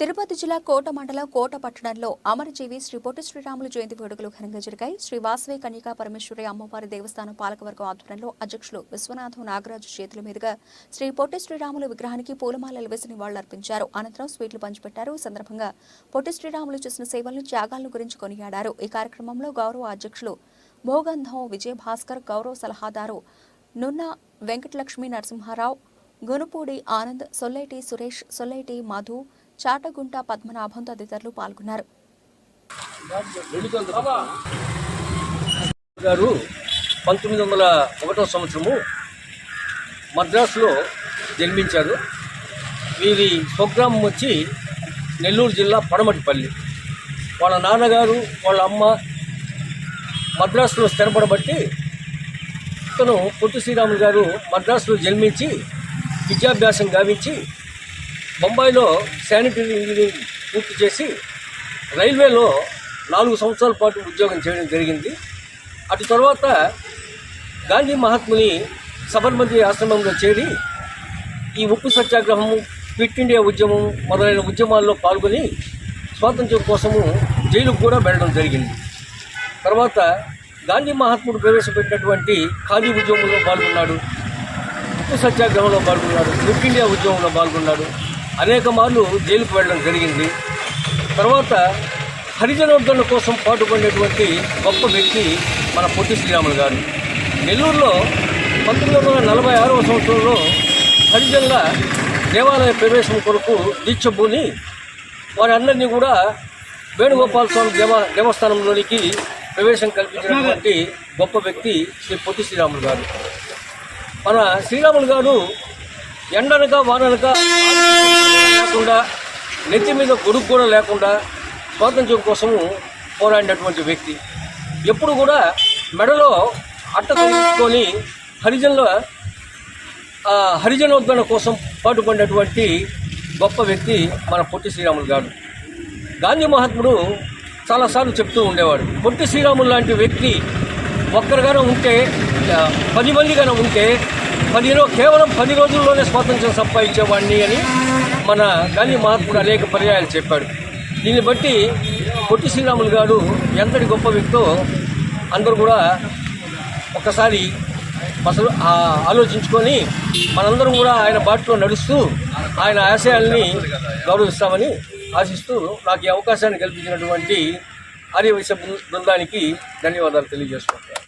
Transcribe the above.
తిరుపతి జిల్లా కోట మండలం కోట పట్టణంలో అమరజీవి శ్రీ పొట్టి శ్రీరాములు జయంతి వేడుకలు ఘనంగా జరిగాయి. శ్రీ వాసవి కన్యకా పరమేశ్వరి అమ్మవారి దేవస్థానం పాలకవర్గం ఆధ్వర్యంలో అధ్యక్షులు విశ్వనాథం నాగరాజు చేతుల మీదుగా శ్రీ పొట్టి శ్రీరాములు విగ్రహానికి పూలమాలలు వేసి నివాళులర్పించారు. అనంతరం స్వీట్లు పంచిపెట్టారు. ఈ సందర్భంగా పొట్టి శ్రీరాములు చేసిన సేవలను త్యాగాలను గురించి కొనియాడారు. ఈ కార్యక్రమంలో గౌరవ అధ్యక్షులు భోగంధం విజయ భాస్కర్ గౌరవ సలహాదారు నున్న వెంకటలక్ష్మి నరసింహారావు గునుపూడి ఆనంద్ సొల్లైటి సురేష్ సొల్లైటి మధు చాటగుంట పద్మనాభం తదితరులు పాల్గొన్నారు. గారు పంతొమ్మిది వందల ఒకటో సంవత్సరము మద్రాసులో జన్మించారు. వీరి స్వగ్రామం వచ్చి నెల్లూరు జిల్లా పడమటిపల్లి. వాళ్ళ నాన్నగారు వాళ్ళ అమ్మ మద్రాసులో స్థిరపడబట్టి ఇతను పొట్టి శ్రీరాములు గారు మద్రాసులో జన్మించి విద్యాభ్యాసం గావించి బొంబాయిలో శానిటరీ ఇంజనీరింగ్ పూర్తి చేసి రైల్వేలో నాలుగు సంవత్సరాల పాటు ఉద్యోగం చేయడం జరిగింది. అటు తర్వాత గాంధీ మహాత్ముని సబర్మతి ఆశ్రమంలో చేరి ఈ ఉప్పు సత్యాగ్రహము క్విట్ ఇండియా ఉద్యమం మొదలైన ఉద్యమాల్లో పాల్గొని స్వాతంత్ర్యం కోసము జైలుకు కూడా వెళ్ళడం జరిగింది. తర్వాత గాంధీ మహాత్ముడు ప్రవేశపెట్టినటువంటి ఖాదీ ఉద్యమంలో పాల్గొన్నాడు ఉప్పు సత్యాగ్రహంలో పాల్గొన్నాడు క్విట్ ఇండియా ఉద్యమంలో పాల్గొన్నాడు. అనేక మార్లు జైలుకు వెళ్ళడం జరిగింది. తర్వాత హరిజనోద్ధరణ కోసం పాటుపడినటువంటి గొప్ప వ్యక్తి మన పొట్టి శ్రీరాములు గారు. నెల్లూరులో పంతొమ్మిది వందల నలభై ఆరవ సంవత్సరంలో హరిజనుల దేవాలయ ప్రవేశం కొరకు దీక్షభూని వారందరినీ కూడా వేణుగోపాల స్వామి దేవ దేవస్థానంలోనికి ప్రవేశం కల్పించినటువంటి గొప్ప వ్యక్తి శ్రీ పొట్టి శ్రీరాములు గారు. మన శ్రీరాములు గారు ఎండనక వాననక లేకుండా నెత్తి మీద గొడుగు కూడా లేకుండా స్వాతంత్ర్యం కోసము పోరాడినటువంటి వ్యక్తి. ఎప్పుడు కూడా మెడలో అట్ట తీసుకొని హరిజనుల ఆ, హరిజనోద్ధరణ కోసం పాటుపడినటువంటి గొప్ప వ్యక్తి మన పొట్టి శ్రీరాములు గారు. గాంధీ మహాత్ముడు చాలాసార్లు చెప్తూ ఉండేవాడు పొట్టి శ్రీరాములు లాంటి వ్యక్తి ఒక్కరిగానే ఉంటే పది మందిగానే ఉంటే పది కేవలం పది రోజుల్లోనే స్వాతంత్ర్యం సంపాదించేవాడిని అని మన గాంధీ మహాత్ముడు అనేక పర్యాయాలు చెప్పాడు. దీన్ని బట్టి పొట్టి శ్రీరాములు గారు ఎంతటి గొప్ప వ్యక్తో అందరూ కూడా ఒక్కసారి అసలు ఆలోచించుకొని మనందరం కూడా ఆయన బాటలో నడుస్తూ ఆయన ఆశయాల్ని గౌరవిస్తామని ఆశిస్తూ నాకు ఈ అవకాశాన్ని కల్పించినటువంటి ఆర్యవైశ్య బృందానికి ధన్యవాదాలు తెలియజేసుకుంటాను